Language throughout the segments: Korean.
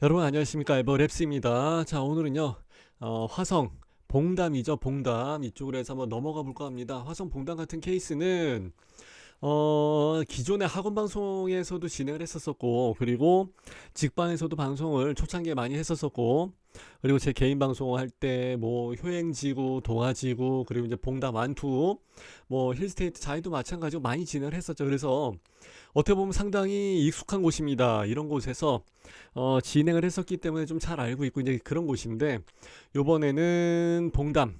여러분 안녕하십니까 에버랩스입니다. 자 오늘은요 어, 화성 봉담이죠 봉담 이쪽으로 해서 한번 넘어가 볼까 합니다. 화성 봉담 같은 케이스는 어, 기존의 학원 방송에서도 진행을 했었었고, 그리고 직방에서도 방송을 초창기에 많이 했었었고, 그리고 제 개인 방송할 때 뭐 효행지구, 동아지구, 그리고 이제 봉담 완투, 뭐 힐스테이트 자이도 마찬가지로 많이 진행을 했었죠. 그래서 어떻게 보면 상당히 익숙한 곳입니다. 이런 곳에서 어, 진행을 했었기 때문에 좀 잘 알고 있고 이제 그런 곳인데 요번에는 봉담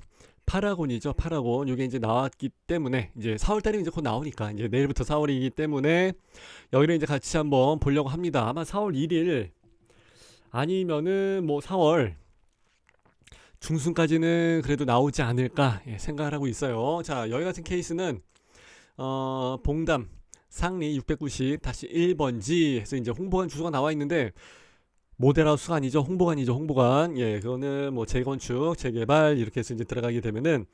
파라곤이죠. 파라곤. 이게 이제 나왔기 때문에 이제 4월 달이 이제 곧 나오니까 이제 내일부터 4월이기 때문에 여기를 이제 같이 한번 보려고 합니다. 아마 4월 1일 아니면은 뭐 4월 중순까지는 그래도 나오지 않을까 예, 생각을 하고 있어요. 자, 여기 같은 케이스는 어, 봉담 상리 690 다시 1번지 해서 이제 홍보관 주소가 나와 있는데 모델하우스가 아니죠. 홍보관이죠. 홍보관. 예, 그거는 뭐 재건축, 재개발 이렇게 해서 이제 들어가게 되면은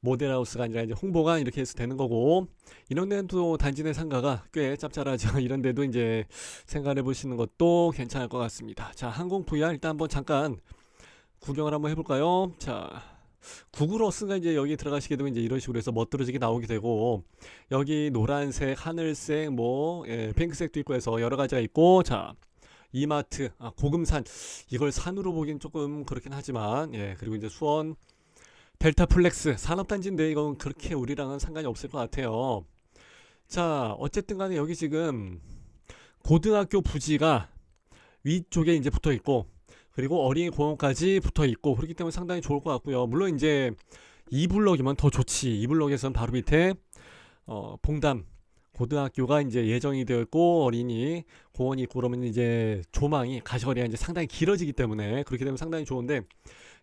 모델하우스가 아니라 이제 홍보관 이렇게 해서 되는 거고 이런 데는 또 단지 내 상가가 꽤 짭짤하죠. 이런 데도 이제 생각해 보시는 것도 괜찮을 것 같습니다. 자, 항공 VR 일단 한번 잠깐 구경을 한번 해볼까요? 자, 구글어스가 이제 여기 들어가시게 되면 이제 이런 식으로 해서 멋들어지게 나오게 되고 여기 노란색, 하늘색, 뭐 예, 핑크색도 있고 해서 여러 가지가 있고 자. 이마트, 아, 고금산 이걸 산으로 보긴 조금 그렇긴 하지만 예 그리고 이제 수원 델타 플렉스 산업단지인데 이건 그렇게 우리랑은 상관이 없을 것 같아요. 자 어쨌든 간에 여기 지금 고등학교 부지가 위쪽에 이제 붙어 있고 그리고 어린이 공원까지 붙어 있고 그렇기 때문에 상당히 좋을 것 같고요. 물론 이제 이 블럭이면 더 좋지. 이 블럭에서는 바로 밑에 어, 봉담 고등학교가 이제 예정이 되어 있고 어린이 공원이 있고 그러면 이제 조망이 가시거리가 이제 상당히 길어지기 때문에 그렇게 되면 상당히 좋은데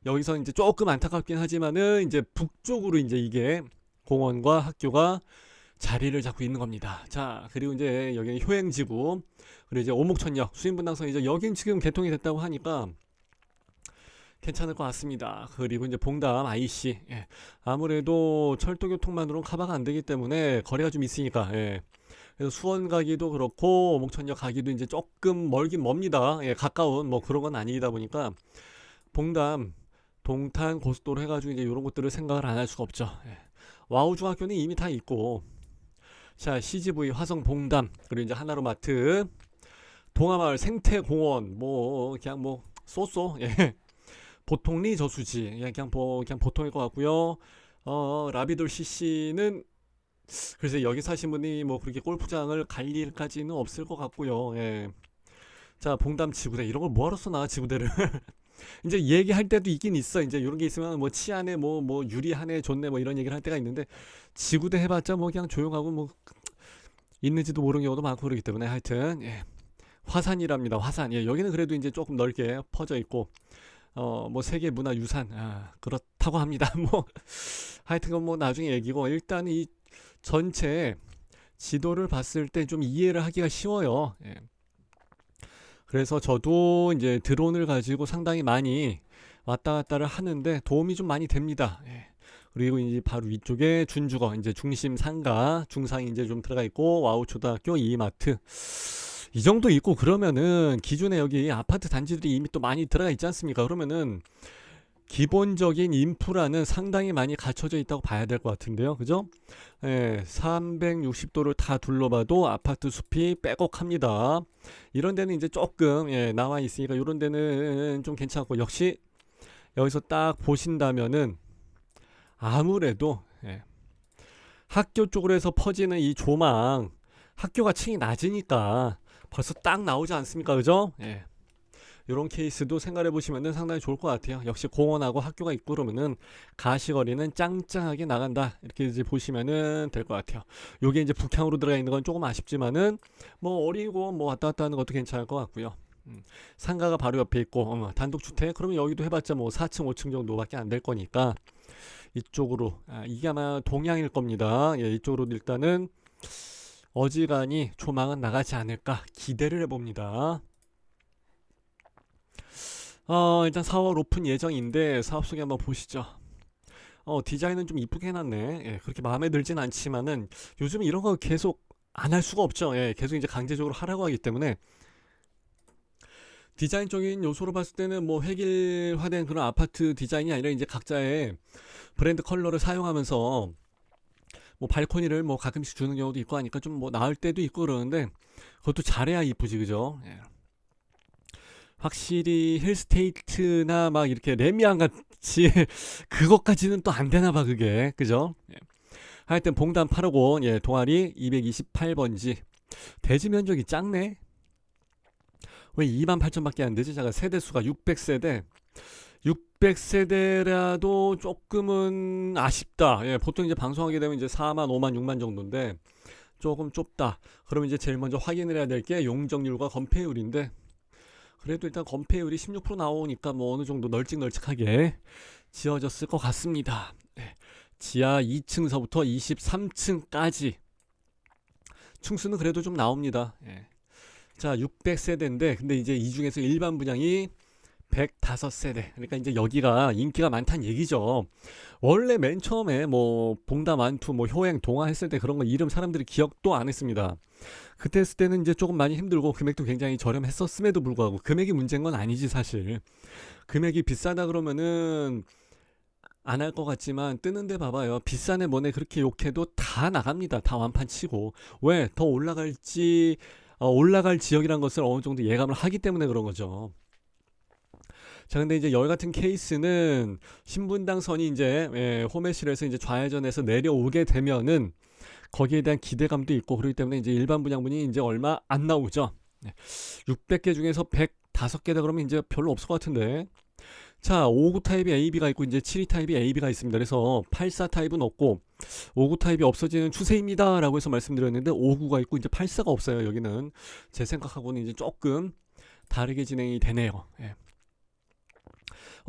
여기서 이제 조금 안타깝긴 하지만은 이제 북쪽으로 이제 이게 공원과 학교가 자리를 잡고 있는 겁니다. 자, 그리고 이제 여기는 효행지구, 그리고 이제 오목천역, 수인분당선이죠. 여긴 지금 개통이 됐다고 하니까 괜찮을 것 같습니다. 그리고 이제 봉담 IC, 예. 아무래도 철도교통만으로는 커버가 안 되기 때문에 거리가 좀 있으니까, 예. 그래서 수원 가기도 그렇고 오목천역 가기도 이제 조금 멀긴 멉니다. 예, 가까운 뭐 그런 건 아니다 보니까 봉담, 동탄 고속도로 해가지고 이제 이런 것들을 생각을 안 할 수가 없죠. 예. 와우 중학교는 이미 다 있고 자, CGV 화성 봉담, 그리고 이제 하나로마트, 동아마을 생태공원, 뭐, 그냥 뭐, 쏘쏘, 예. 보통리 저수지, 예, 그냥 뭐, 그냥 보통일 것 같고요. 어, 라비돌 CC는, 글쎄, 여기 사신 분이 뭐, 그렇게 골프장을 갈 일까지는 없을 것 같고요. 예. 자, 봉담 지구대, 이런 걸 뭐하러 써나, 지구대를. 이제 얘기할 때도 있긴 있어. 이제 이런 게 있으면 뭐 치안에 뭐, 뭐, 유리하네, 좋네, 뭐 이런 얘기를 할 때가 있는데, 지구대 해봤자 뭐 그냥 조용하고 뭐 있는지도 모르는 경우도 많고 그러기 때문에 하여튼 예. 화산이랍니다. 화산. 예, 여기는 그래도 이제 조금 넓게 퍼져 있고 어 뭐 세계 문화 유산 아, 그렇다고 합니다. 뭐 하여튼 건뭐 나중에 얘기고 일단 이 전체 지도를 봤을 때 좀 이해를 하기가 쉬워요. 예. 그래서 저도 이제 드론을 가지고 상당히 많이 왔다 갔다를 하는데 도움이 좀 많이 됩니다. 예. 그리고 이제 바로 위쪽에 준주거 이제 중심 상가 중상이 이제 좀 들어가 있고 와우 초등학교 이마트 이 정도 있고 그러면은 기존에 여기 아파트 단지들이 이미 또 많이 들어가 있지 않습니까? 그러면은 기본적인 인프라는 상당히 많이 갖춰져 있다고 봐야 될 것 같은데요. 그죠? 예, 360도를 다 둘러봐도 아파트 숲이 빼곡합니다. 이런 데는 이제 조금 예, 나와 있으니까 이런 데는 좀 괜찮고 역시 여기서 딱 보신다면은 아무래도 예, 학교 쪽으로 해서 퍼지는 이 조망 학교가 층이 낮으니까 벌써 딱 나오지 않습니까? 그죠? 예. 이런 케이스도 생각해 보시면 상당히 좋을 것 같아요. 역시 공원하고 학교가 있고 그러면은 가시거리는 짱짱하게 나간다. 이렇게 이제 보시면은 될 것 같아요. 요게 이제 북향으로 들어가 있는 건 조금 아쉽지만은 뭐 어리고 뭐 왔다 갔다 하는 것도 괜찮을 것 같고요. 음, 상가가 바로 옆에 있고 어, 단독주택? 그러면 여기도 해봤자 뭐 4층 5층 정도밖에 안 될 거니까 이쪽으로. 아, 이게 아마 동향일 겁니다. 예, 이쪽으로 일단은 어지간히 조망은 나가지 않을까 기대를 해봅니다. 어, 일단 4월 오픈 예정인데 사업 소개 한번 보시죠. 어, 디자인은 좀 이쁘게 해놨네. 예, 그렇게 마음에 들진 않지만은 요즘 이런 거 계속 안 할 수가 없죠. 예, 계속 이제 강제적으로 하라고 하기 때문에 디자인적인 요소로 봤을 때는 뭐 획일화된 그런 아파트 디자인이 아니라 이제 각자의 브랜드 컬러를 사용하면서 뭐 발코니를 뭐 가끔씩 주는 경우도 있고 하니까 좀 뭐 나을 때도 있고 그러는데 그것도 잘해야 이쁘지 그죠? 예. 확실히 힐스테이트나 막 이렇게 레미안 같이 그것까지는 또 안 되나 봐 그게 그죠? 예. 하여튼 봉담 8억 예, 동아리 228번지 대지 면적이 작네. 왜 2만 8천밖에 안 되지? 제가 세대 수가 600세대. 600세대라도 조금은 아쉽다. 예, 보통 이제 방송하게 되면 이제 4만, 5만, 6만 정도인데 조금 좁다. 그러면 이제 제일 먼저 확인을 해야 될 게 용적률과 건폐율인데 그래도 일단 건폐율이 16% 나오니까 뭐 어느 정도 널찍널찍하게 지어졌을 것 같습니다. 네. 지하 2층서부터 23층까지 층수는 그래도 좀 나옵니다. 예. 자, 600세대인데 근데 이제 이 중에서 일반 분양이 105세대. 그러니까 이제 여기가 인기가 많다는 얘기죠. 원래 맨 처음에 뭐 봉담 안투 뭐 효행 동화 했을 때 그런 거 이름 사람들이 기억도 안 했습니다. 그때 했을 때는 이제 조금 많이 힘들고 금액도 굉장히 저렴했었음에도 불구하고 금액이 문제인 건 아니지 사실. 금액이 비싸다 그러면은 안 할 것 같지만 뜨는데 봐봐요. 비싸네 뭐네 그렇게 욕해도 다 나갑니다. 다 완판 치고. 왜? 더 올라갈지 어, 올라갈 지역이란 것을 어느 정도 예감을 하기 때문에 그런 거죠. 자, 근데 이제 여기 같은 케이스는 신분당 선이 이제 예, 호메실에서 이제 좌회전해서 내려오게 되면은 거기에 대한 기대감도 있고 그렇기 때문에 이제 일반 분양분이 이제 얼마 안 나오죠. 네. 600개 중에서 105개다 그러면 이제 별로 없을 것 같은데. 자, 59 타입이 AB가 있고 이제 72 타입이 AB가 있습니다. 그래서 84 타입은 없고 59 타입이 없어지는 추세입니다라고 해서 말씀드렸는데 59가 있고 이제 84가 없어요. 여기는 제 생각하고는 이제 조금 다르게 진행이 되네요. 예.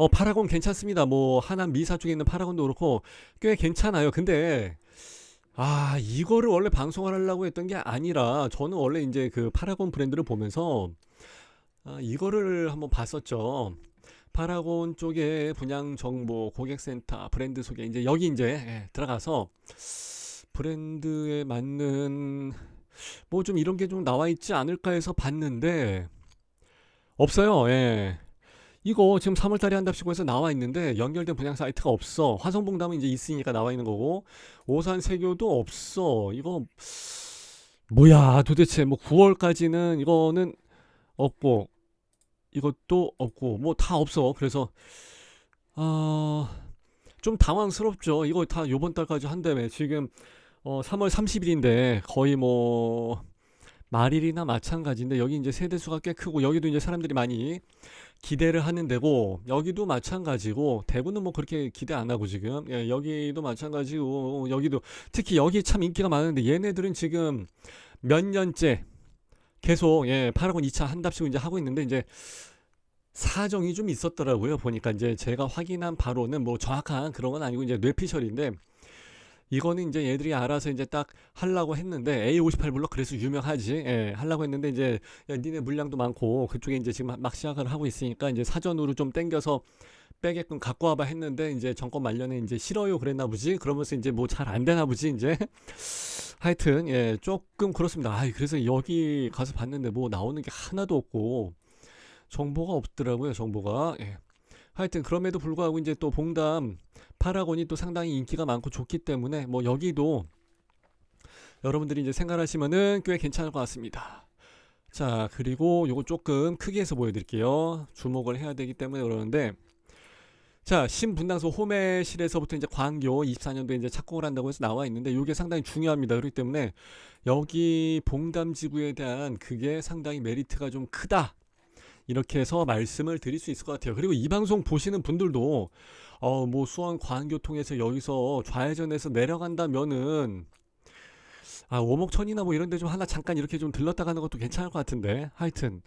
어, 파라곤 괜찮습니다. 뭐 하남 미사 쪽에 있는 파라곤도 그렇고 꽤 괜찮아요. 근데 아, 이거를 원래 방송을 하려고 했던 게 아니라 저는 원래 이제 그 파라곤 브랜드를 보면서 아, 이거를 한번 봤었죠. 파라곤 쪽에 분양 정보, 고객센터, 브랜드 소개 이제 여기 이제 예, 들어가서 브랜드에 맞는 뭐 좀 이런 게 좀 나와 있지 않을까 해서 봤는데 없어요. 예. 이거 지금 3월달에 한답시고 해서 나와 있는데 연결된 분양 사이트가 없어. 화성봉담은 이제 있으니까 나와 있는 거고 오산 세교도 없어. 이거 뭐야 도대체 뭐 9월까지는 이거는 없고 이것도 없고 뭐 다 없어. 그래서 아좀 당황스럽죠. 이거 다 요번 달까지 한다며 지금 어 3월 30일인데 거의 뭐 말일이나 마찬가지인데 여기 이제 세대 수가 꽤 크고 여기도 이제 사람들이 많이 기대를 하는 데고 여기도 마찬가지고 대구는 뭐 그렇게 기대 안 하고 지금 예, 여기도 마찬가지고 여기도 특히 여기 참 인기가 많은데 얘네들은 지금 몇 년째 계속 예, 파라곤 2차 한답시고 이제 하고 있는데 이제 사정이 좀 있었더라고요. 보니까 이제 제가 확인한 바로는 뭐 정확한 그런 건 아니고 이제 뇌피셜인데 이거는 이제 얘들이 알아서 이제 딱 하려고 했는데 A58 블럭 그래서 유명하지. 예, 하려고 했는데 이제 야, 니네 물량도 많고 그쪽에 이제 지금 막 시작을 하고 있으니까 이제 사전으로 좀 땡겨서 빼게끔 갖고 와봐 했는데 이제 정권 말년에 이제 싫어요 그랬나 보지. 그러면서 이제 뭐 잘 안 되나 보지 이제. 하여튼 예, 조금 그렇습니다. 아, 그래서 여기 가서 봤는데 뭐 나오는 게 하나도 없고 정보가 없더라고요. 정보가. 예. 하여튼 그럼에도 불구하고 이제 또 봉담 파라곤이 또 상당히 인기가 많고 좋기 때문에 뭐 여기도 여러분들이 이제 생각하시면은 꽤 괜찮을 것 같습니다. 자, 그리고 요거 조금 크게 해서 보여드릴게요. 주목을 해야 되기 때문에 그러는데 자, 신분당소 호매실에서부터 이제 광교 24년도에 이제 착공을 한다고 해서 나와 있는데 이게 상당히 중요합니다. 그렇기 때문에 여기 봉담 지구에 대한 그게 상당히 메리트가 좀 크다. 이렇게 해서 말씀을 드릴 수 있을 것 같아요. 그리고 이 방송 보시는 분들도 어, 뭐 수원 광교통에서 여기서 좌회전해서 내려간다면은 아, 오목천이나 뭐 이런 데 좀 하나 잠깐 이렇게 좀 들렀다 가는 것도 괜찮을 것 같은데. 하여튼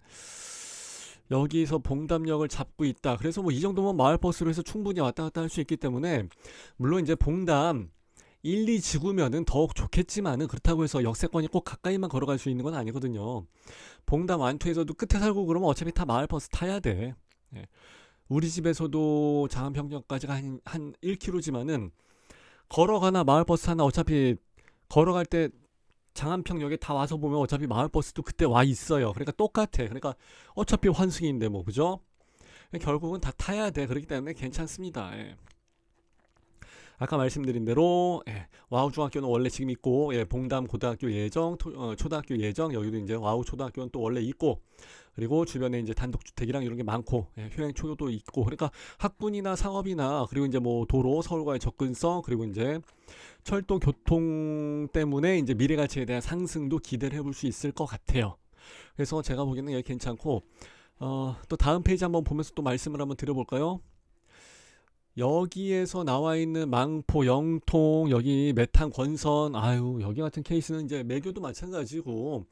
여기서 봉담역을 잡고 있다. 그래서 뭐 이 정도면 마을버스로 해서 충분히 왔다 갔다 할 수 있기 때문에 물론 이제 봉담 1, 2 지구면은 더욱 좋겠지만은 그렇다고 해서 역세권이 꼭 가까이만 걸어갈 수 있는 건 아니거든요. 봉담 완투에서도 끝에 살고 그러면 어차피 다 마을버스 타야 돼. 예. 우리 집에서도 장안평역까지가 한, 한 1km지만은 걸어가나 마을버스 하나 어차피 걸어갈 때 장안평역에 다 와서 보면 어차피 마을버스도 그때 와 있어요. 그러니까 똑같아. 그러니까 어차피 환승인데 뭐 그죠? 결국은 다 타야 돼. 그렇기 때문에 괜찮습니다. 예. 아까 말씀드린 대로 예, 와우 중학교는 원래 지금 있고 예, 봉담 고등학교 예정, 토- 어, 초등학교 예정 여기도 이제 와우 초등학교는 또 원래 있고 그리고 주변에 이제 단독주택이랑 이런 게 많고 예, 효행 초교도 있고 그러니까 학군이나 상업이나 그리고 이제 뭐 도로 서울과의 접근성 그리고 이제 철도 교통 때문에 이제 미래 가치에 대한 상승도 기대를 해볼 수 있을 것 같아요. 그래서 제가 보기에는 여기 괜찮고 어, 또 다음 페이지 한번 보면서 또 말씀을 한번 드려볼까요? 여기에서 나와 있는 망포, 영통, 여기 메탄, 권선, 아유 여기 같은 케이스는 이제 매교도 마찬가지고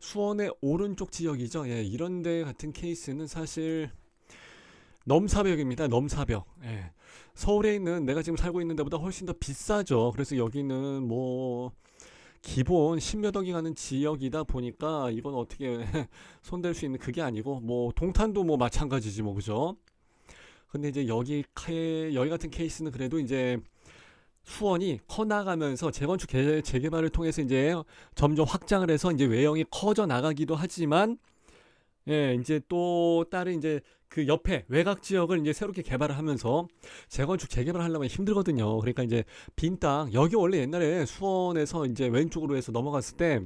수원의 오른쪽 지역이죠. 예, 이런 데 같은 케이스는 사실 넘사벽입니다. 넘사벽. 예. 서울에 있는 내가 지금 살고 있는 데보다 훨씬 더 비싸죠. 그래서 여기는 뭐 기본 10몇 억이 가는 지역이다 보니까 이건 어떻게 손댈 수 있는 그게 아니고 뭐 동탄도 뭐 마찬가지지 뭐 그죠? 근데 이제 여기 여기 같은 케이스는 그래도 이제 수원이 커 나가면서 재건축 개, 재개발을 통해서 이제 점점 확장을 해서 이제 외형이 커져 나가기도 하지만 예, 이제 또 다른 이제 그 옆에 외곽 지역을 이제 새롭게 개발을 하면서 재건축 재개발 하려면 힘들거든요. 그러니까 이제 빈 땅 여기 원래 옛날에 수원에서 이제 왼쪽으로 해서 넘어갔을 때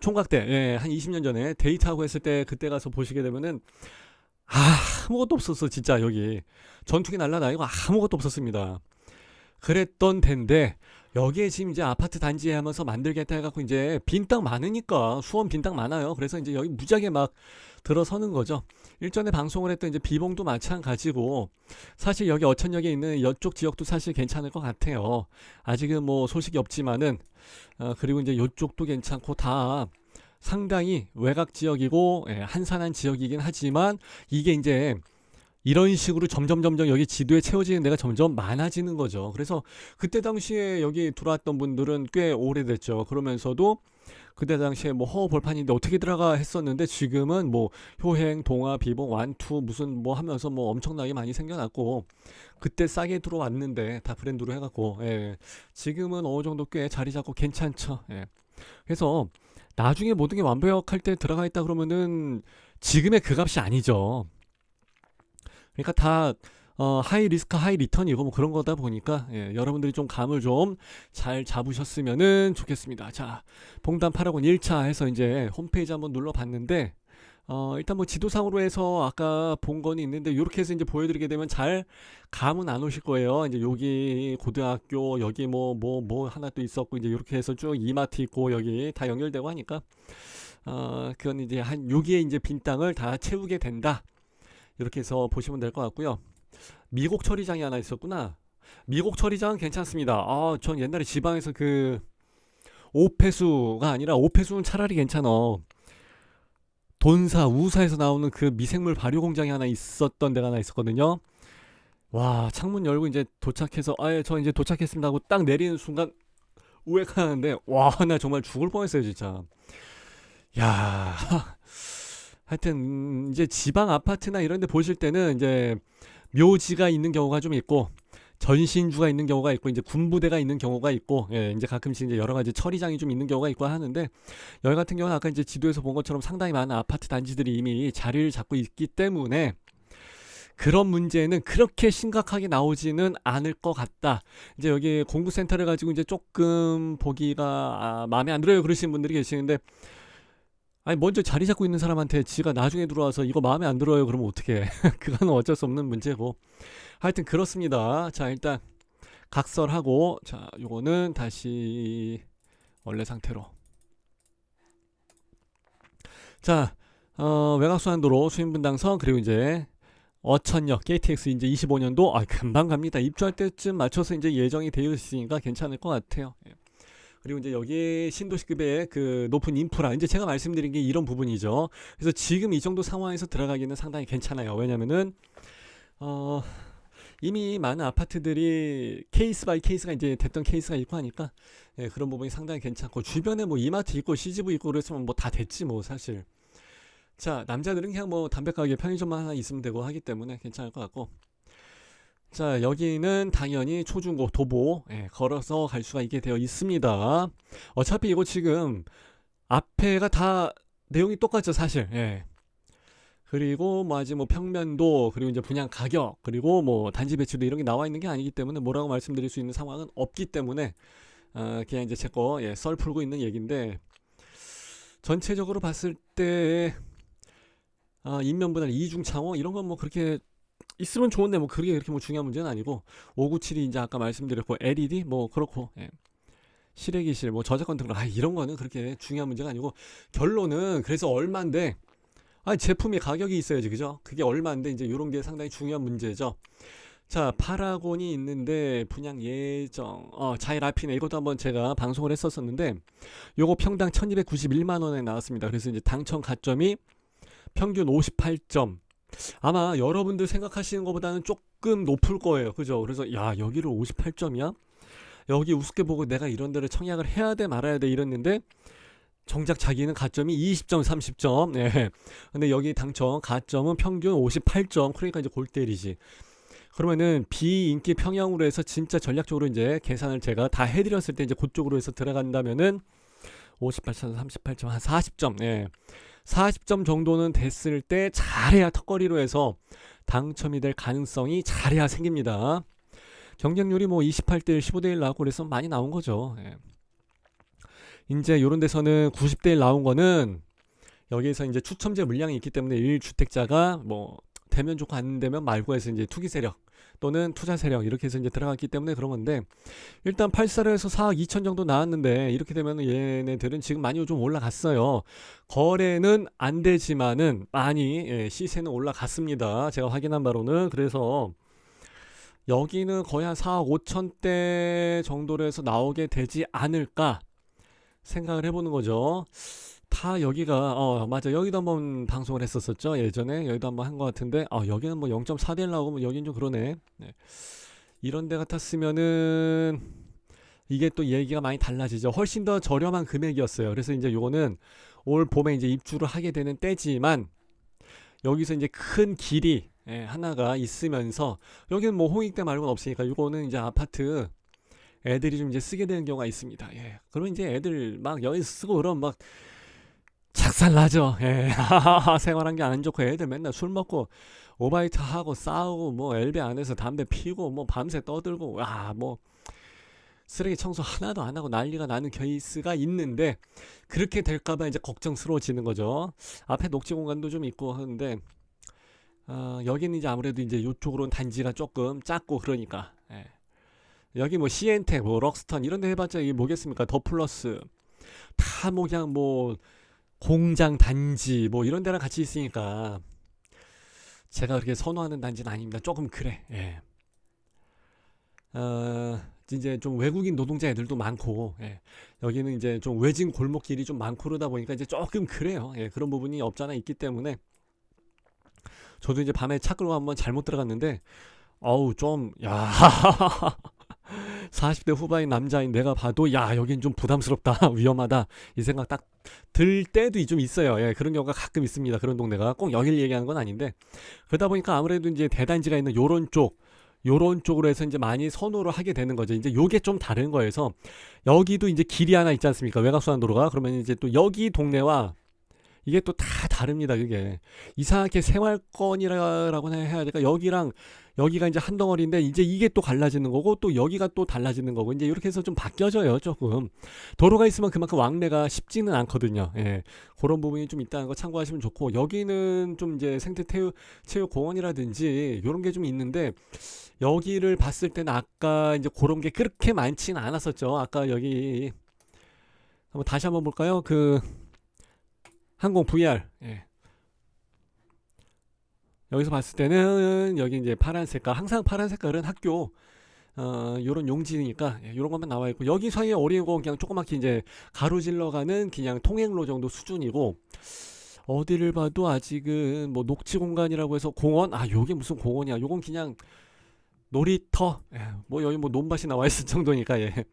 총각 때, 예, 한 20년 전에 데이트하고 했을 때 그때 가서 보시게 되면은 아, 아무것도 없었어, 진짜 여기. 전투기 날라다니고 아무것도 없었습니다. 그랬던 데인데 여기에 지금 이제 아파트 단지 하면서 만들겠다 해갖고 이제 빈 땅 많으니까 수원 빈 땅 많아요. 그래서 이제 여기 무지하게 막 들어서는 거죠. 일전에 방송을 했던 이제 비봉도 마찬가지고 사실 여기 어천역에 있는 이쪽 지역도 사실 괜찮을 것 같아요. 아직은 뭐 소식이 없지만은 어, 그리고 이제 이쪽도 괜찮고 다 상당히 외곽 지역이고 예, 한산한 지역이긴 하지만 이게 이제 이런 식으로 점점 점점 여기 지도에 채워지는 데가 점점 많아지는 거죠. 그래서 그때 당시에 여기 들어왔던 분들은 꽤 오래됐죠. 그러면서도 그때 당시에 뭐 허허 벌판인데 어떻게 들어가 했었는데 지금은 뭐 효행, 동화, 비봉, 완투 무슨 뭐 하면서 뭐 엄청나게 많이 생겨났고 그때 싸게 들어왔는데 다 브랜드로 해갖고 예. 지금은 어느 정도 꽤 자리 잡고 괜찮죠. 예. 그래서 나중에 모든 게 완벽할 때 들어가 있다 그러면은 지금의 그 값이 아니죠. 그러니까 다 어, 하이 리스크 하이 리턴이고 뭐 그런 거다 보니까 예, 여러분들이 좀 감을 좀 잘 잡으셨으면은 좋겠습니다. 자, 봉담 8학원 1차 해서 이제 홈페이지 한번 눌러봤는데 어, 일단 뭐 지도상으로 해서 아까 본 거는 있는데 이렇게 해서 이제 보여드리게 되면 잘 감은 안 오실 거예요. 이제 여기 고등학교 여기 뭐뭐 뭐 하나 또 있었고 이제 이렇게 해서 쭉 이마트 있고 여기 다 연결되고 하니까 어, 그건 이제 한 여기에 이제 빈 땅을 다 채우게 된다. 이렇게 해서 보시면 될 것 같고요. 미국 처리장이 하나 있었구나. 미국 처리장은 괜찮습니다. 아, 전 옛날에 지방에서 그 오폐수가 아니라 오폐수는 차라리 괜찮아. 돈사, 우사에서 나오는 그 미생물 발효 공장이 하나 있었던 데가 하나 있었거든요. 와, 창문 열고 이제 도착해서 아예 저 이제 도착했습니다 하고 딱 내리는 순간 우액하는데 와, 나 정말 죽을 뻔했어요, 진짜. 야. 하여튼 이제 지방 아파트나 이런 데 보실 때는 이제 묘지가 있는 경우가 좀 있고 전신주가 있는 경우가 있고 이제 군부대가 있는 경우가 있고 예, 이제 가끔씩 이제 여러 가지 처리장이 좀 있는 경우가 있고 하는데 여기 같은 경우는 아까 이제 지도에서 본 것처럼 상당히 많은 아파트 단지들이 이미 자리를 잡고 있기 때문에 그런 문제는 그렇게 심각하게 나오지는 않을 것 같다. 이제 여기 공구센터를 가지고 이제 조금 보기가 아, 마음에 안 들어요 그러시는 분들이 계시는데 아니 먼저 자리 잡고 있는 사람한테 지가 나중에 들어와서 이거 마음에 안 들어요. 그러면 어떻게 그건 어쩔 수 없는 문제고. 하여튼 그렇습니다. 자 일단 각설하고 자 요거는 다시 원래 상태로. 자 어, 외곽순환도로 수인분당선 그리고 이제 어천역 KTX 이제 25년도 아 금방 갑니다. 입주할 때쯤 맞춰서 이제 예정이 되어 있으니까 괜찮을 것 같아요. 예. 그리고 이제 여기 신도시급의 그 높은 인프라 이제 제가 말씀드린 게 이런 부분이죠. 그래서 지금 이 정도 상황에서 들어가기는 상당히 괜찮아요. 왜냐면은 어 이미 많은 아파트들이 케이스 바이 케이스가 이제 됐던 케이스가 있고 하니까 예, 그런 부분이 상당히 괜찮고 주변에 뭐 이마트 있고 CGV 있고 그랬으면 뭐 다 됐지 뭐 사실. 자 남자들은 그냥 뭐 담배 가게 편의점만 하나 있으면 되고 하기 때문에 괜찮을 것 같고 자, 여기는 당연히 초중고 도보 예, 걸어서 갈 수가 있게 되어 있습니다. 어차피 이거 지금 앞에가 다 내용이 똑같죠, 사실. 예. 그리고 뭐 아직 뭐 평면도 그리고 이제 분양 가격 그리고 뭐 단지 배치도 이런 게 나와 있는 게 아니기 때문에 뭐라고 말씀드릴 수 있는 상황은 없기 때문에 어, 그냥 이제 제거 예, 썰 풀고 있는 얘기인데 전체적으로 봤을 때 아, 인면분할 이중창호 이런 건 뭐 그렇게 있으면 좋은데 뭐 그게 그렇게 뭐 중요한 문제는 아니고 597이 이제 아까 말씀드렸고 LED 뭐 그렇고 예. 실외기실 뭐 저작권 등록. 아 이런 거는 그렇게 중요한 문제가 아니고 결론은 그래서 얼마인데? 아 제품이 가격이 있어야지 그죠? 그게 얼마인데 이제 이런 게 상당히 중요한 문제죠. 자 파라곤이 있는데 분양 예정. 어 앞이네. 이것도 한번 제가 방송을 했었었는데 요거 평당 1291만 원에 나왔습니다. 그래서 이제 당첨 가점이 평균 58점 아마 여러분들 생각하시는 것보다는 조금 높을 거예요. 그죠? 그래서 야, 여기를 58점이야? 여기 우습게 보고 내가 이런 데를 청약을 해야 돼 말아야 돼 이랬는데 정작 자기는 가점이 20점, 30점. 예. 근데 여기 당첨 가점은 평균 58점. 그러니까 이제 골 때리지. 그러면은 비인기 평형으로 해서 진짜 전략적으로 이제 계산을 제가 다 해드렸을 때 이제 그쪽으로 해서 들어간다면은 58점, 38점, 한 40점. 예. 40점 정도는 됐을 때 잘해야 턱걸이로 해서 당첨이 될 가능성이 잘해야 생깁니다. 경쟁률이 뭐 28대 1, 15대 1 나오고 그래서 많이 나온 거죠. 예. 이제 요런 데서는 90대 1 나온 거는 여기에서 이제 추첨제 물량이 있기 때문에 1주택자가 뭐 되면 좋고 안 되면 말고 해서 이제 투기 세력 또는 투자 세력 이렇게 해서 이제 들어갔기 때문에 그런 건데 일단 8사를 해서 4억 2천 정도 나왔는데 이렇게 되면 얘네들은 지금 많이 좀 올라갔어요. 거래는 안 되지만은 많이 예, 시세는 올라갔습니다. 제가 확인한 바로는 그래서 여기는 거의 한 4억 5천대 정도로 해서 나오게 되지 않을까 생각을 해보는 거죠. 다 여기가 어 맞아 여기도 한번 방송을 했었었죠 예전에 여기도 한번 한 것 같은데 어 여기는 뭐 0.4대 나오고 여기는 좀 그러네 네. 이런 데 같았으면은 이게 또 얘기가 많이 달라지죠 훨씬 더 저렴한 금액이었어요 그래서 이제 요거는 올 봄에 이제 입주를 하게 되는 때지만 여기서 이제 큰 길이 예, 하나가 있으면서 여기는 뭐 홍익대 말고는 없으니까 요거는 이제 아파트 애들이 좀 이제 쓰게 되는 경우가 있습니다. 예. 그러면 이제 애들 막 여기 쓰고 그러면 막 작살나죠. 예. 생활한 게 안 좋고 애들 맨날 술 먹고 오바이트 하고 싸우고 뭐 엘베 안에서 담배 피고 뭐 밤새 떠들고 와뭐 쓰레기 청소 하나도 안 하고 난리가 나는 케이스가 있는데 그렇게 될까봐 이제 걱정스러워지는 거죠. 앞에 녹지 공간도 좀 있고 하는데 어, 여기는 이제 아무래도 이제 이쪽으로는 단지가 조금 작고 그러니까 예. 여기 뭐 시엔텍, 뭐 럭스턴 이런 데 해봤자 이게 뭐겠습니까? 더 플러스 다뭐 그냥 뭐 공장 단지 뭐 이런 데랑 같이 있으니까 제가 그렇게 선호하는 단지는 아닙니다. 조금 그래. 예. 어, 이제 좀 외국인 노동자 애들도 많고 예. 여기는 이제 좀 외진 골목길이 좀 많고 그러다 보니까 이제 조금 그래요. 예. 그런 부분이 없잖아 있기 때문에 저도 이제 밤에 차 끌고 한번 잘못 들어갔는데 어우 좀 야. 40대 후반인 남자인 내가 봐도 야 여긴 좀 부담스럽다 위험하다 이 생각 딱 들 때도 좀 있어요. 예 그런 경우가 가끔 있습니다. 그런 동네가 꼭 여길 얘기하는 건 아닌데 그러다 보니까 아무래도 이제 대단지가 있는 요런 쪽 요런 쪽으로 해서 이제 많이 선호를 하게 되는 거죠. 이제 요게 좀 다른 거여서 여기도 이제 길이 하나 있지 않습니까? 외곽순환도로가. 그러면 이제 또 여기 동네와 이게 또 다 다릅니다 그게. 이상하게 생활권이라고 해야 될까 여기랑 여기가 이제 한 덩어리인데 이제 이게 또 갈라지는 거고 또 여기가 또 달라지는 거고 이제 이렇게 해서 좀 바뀌어져요 조금. 도로가 있으면 그만큼 왕래가 쉽지는 않거든요. 예. 그런 부분이 좀 있다는 거 참고하시면 좋고 여기는 좀 이제 생태 태우, 체육 공원이라든지 이런 게 좀 있는데 여기를 봤을 때는 아까 이제 그런 게 그렇게 많지는 않았었죠. 아까 여기 한번 다시 한번 볼까요? 그 항공 VR. 예. 여기서 봤을 때는 여기 이제 파란 색깔 항상 파란 색깔은 학교 어 요런 용지니까 예, 요런 것만 나와 있고 여기 사이에 어린이고 그냥 조그맣게 이제 가로질러 가는 그냥 통행로 정도 수준이고 어디를 봐도 아직은 뭐 녹지 공간이라고 해서 공원? 아 요게 무슨 공원이야. 요건 그냥 놀이터. 예, 뭐 여기 뭐 논밭이 나와 있을 정도니까 예.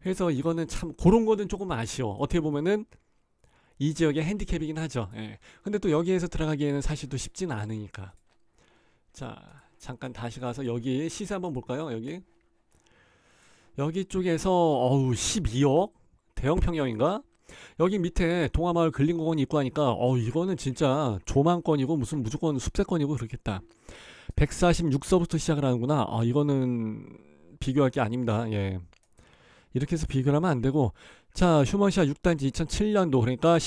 그래서 이거는 참 그런 거는 조금 아쉬워. 어떻게 보면은 이 지역의 핸디캡이긴 하죠. 예. 근데 또 여기에서 들어가기에는 사실 또 쉽지는 않으니까. 자, 잠깐 다시 가서 여기 시세 한번 볼까요? 여기 여기 쪽에서 어우 12억 대형 평형인가? 여기 밑에 동화마을 근린공원 있고 하니까 어 이거는 진짜 조망권이고 무슨 무조건 숲세권이고 그렇겠다. 146서부터 시작을 하는구나. 아 이거는 비교할 게 아닙니다. 예. 이렇게 해서 비교를 하면 안 되고 자 휴먼시아 6단지 2007년도 그러니까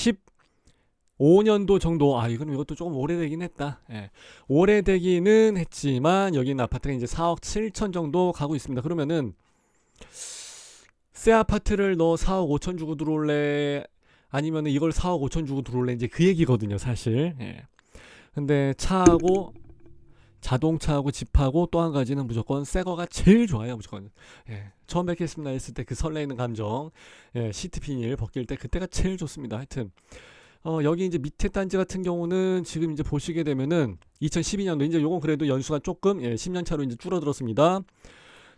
15년도 정도 아 이건 이것도 조금 오래되긴 했다. 예. 오래되기는 했지만 여기는 아파트가 이제 4억 7천 정도 가고 있습니다. 그러면은 새 아파트를 너 4억 5천 주고 들어올래? 아니면은 이걸 4억 5천 주고 들어올래? 이제 그 얘기거든요, 사실. 예. 근데 차하고 자동차하고 집하고 또 한 가지는 무조건 새 거가 제일 좋아요, 무조건. 예. 처음 뵙겠습니다 했을 때 그 설레이는 감정, 예, 시트 비닐 벗길 때 그때가 제일 좋습니다. 하여튼. 어, 여기 이제 밑에 단지 같은 경우는 지금 이제 보시게 되면은 2012년도 이제 요건 그래도 연수가 조금 예, 10년 차로 이제 줄어들었습니다.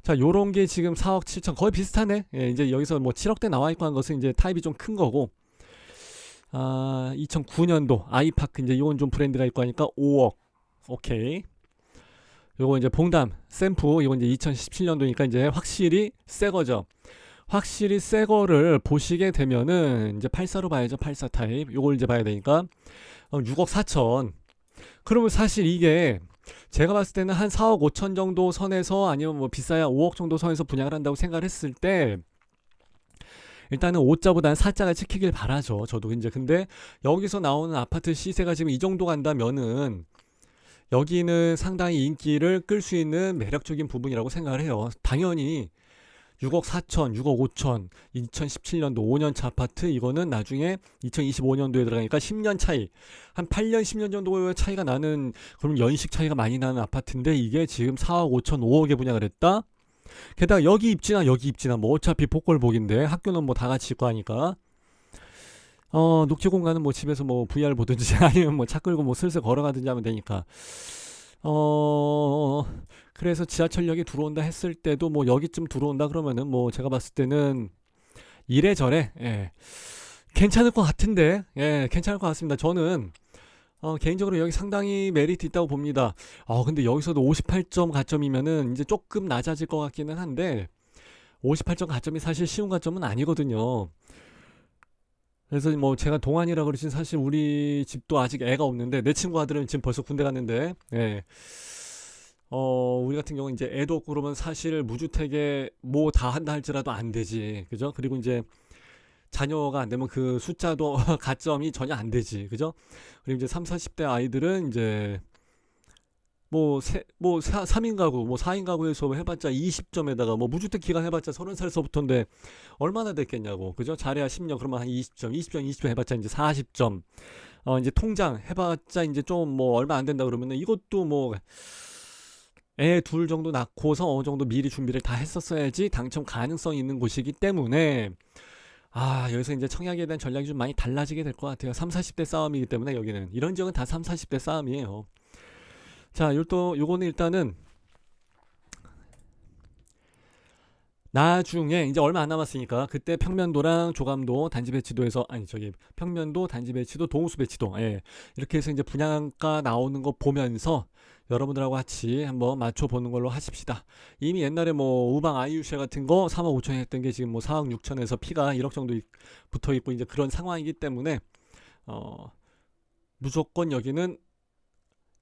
자, 요런 게 지금 4억 7천 거의 비슷하네. 예, 이제 여기서 뭐 7억대 나와 있고 한 것은 이제 타입이 좀 큰 거고. 아, 2009년도 아이파크 이제 이건 좀 브랜드가 있고 하니까 5억. 오케이. 요거 이제 봉담 샘프 이건 이제 2017년도니까 이제 확실히 새 거죠. 확실히 새 거를 보시게 되면은 이제 84로 봐야죠. 84 타입. 요걸 이제 봐야 되니까 어, 6억 4천. 그러면 사실 이게 제가 봤을 때는 한 4억 5천 정도 선에서 아니면 뭐 비싸야 5억 정도 선에서 분양을 한다고 생각을 했을 때 일단은 5자보다는 4자가 찍히길 바라죠. 저도 이제 근데 여기서 나오는 아파트 시세가 지금 이 정도 간다면은 여기는 상당히 인기를 끌 수 있는 매력적인 부분이라고 생각을 해요. 당연히 6억 4천, 6억 5천, 2017년도 5년차 아파트 이거는 나중에 2025년도에 들어가니까 10년 차이, 한 8년, 10년 정도의 차이가 나는 그럼 연식 차이가 많이 나는 아파트인데 이게 지금 4억 5천, 5억에 분양을 했다. 게다가 여기 입지나 여기 입지나 뭐 어차피 복골복인데 학교는 뭐 다 같이 있고 하니까 어 녹지 공간은 뭐 집에서 뭐 VR 보든지 아니면 뭐 차 끌고 뭐 슬슬 걸어가든지 하면 되니까 어 그래서 지하철역에 들어온다 했을 때도 뭐 여기쯤 들어온다 그러면은 뭐 제가 봤을 때는 이래저래 예 괜찮을 것 같은데 예 괜찮을 것 같습니다 저는 어, 개인적으로 여기 상당히 메리트 있다고 봅니다. 어, 근데 여기서도 58점 가점이면은 이제 조금 낮아질 것 같기는 한데 58점 가점이 사실 쉬운 가점은 아니거든요. 그래서 뭐 제가 동안이라 그러진 사실 우리 집도 아직 애가 없는데 내 친구 아들은 지금 벌써 군대 갔는데 예. 어, 우리 같은 경우는 이제 애도 없고 그러면 사실 무주택에 뭐 다 한다 할지라도 안 되지. 그죠? 그리고 이제 자녀가 안 되면 그 숫자도 가점이 전혀 안 되지. 그죠? 그리고 이제 3, 40대 아이들은 이제 뭐 세, 뭐 3인 가구, 뭐 4인 가구에서 해봤자 20점에다가 뭐 무주택 기간 해봤자 30살서부터인데 얼마나 됐겠냐고. 그죠? 잘해야 10년, 그러면 한 20점, 20점, 20점 해봤자 이제 40점. 어, 이제 통장 해봤자 이제 좀 뭐 얼마 안 된다 그러면은 이것도 뭐 애 둘 정도 낳고서 어느 정도 미리 준비를 다 했었어야지 당첨 가능성이 있는 곳이기 때문에 아, 여기서 이제 청약에 대한 전략이 좀 많이 달라지게 될 것 같아요. 3, 40대 싸움이기 때문에 여기는 이런 지역은 다 3, 40대 싸움이에요. 자, 요또 요거는 일단은 나중에 이제 얼마 안 남았으니까 그때 평면도랑 조감도 단지 배치도에서 아니 저기 평면도 단지 배치도 동호수 배치도 예 이렇게 해서 이제 분양가 나오는 거 보면서 여러분들하고 같이 한번 맞춰 보는 걸로 하십시다. 이미 옛날에 뭐 우방 아이유쉐 같은 거 3억 5천 했던 게 지금 뭐 4억 6천에서 피가 1억 정도 있- 붙어 있고 이제 그런 상황이기 때문에 어 무조건 여기는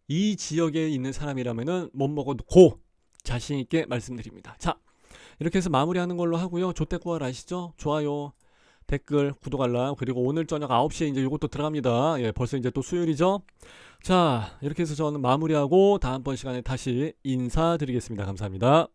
이 지역에 있는 사람이라면은 못 먹어도 고 자신 있게 말씀드립니다. 자, 이렇게 해서 마무리하는 걸로 하고요. 조태구알 아시죠? 좋아요, 댓글, 구독 알람 그리고 오늘 저녁 9시에 이제 이것도 들어갑니다. 예, 벌써 이제 또 수요일이죠. 자, 이렇게 해서 저는 마무리하고 다음번 시간에 다시 인사드리겠습니다. 감사합니다.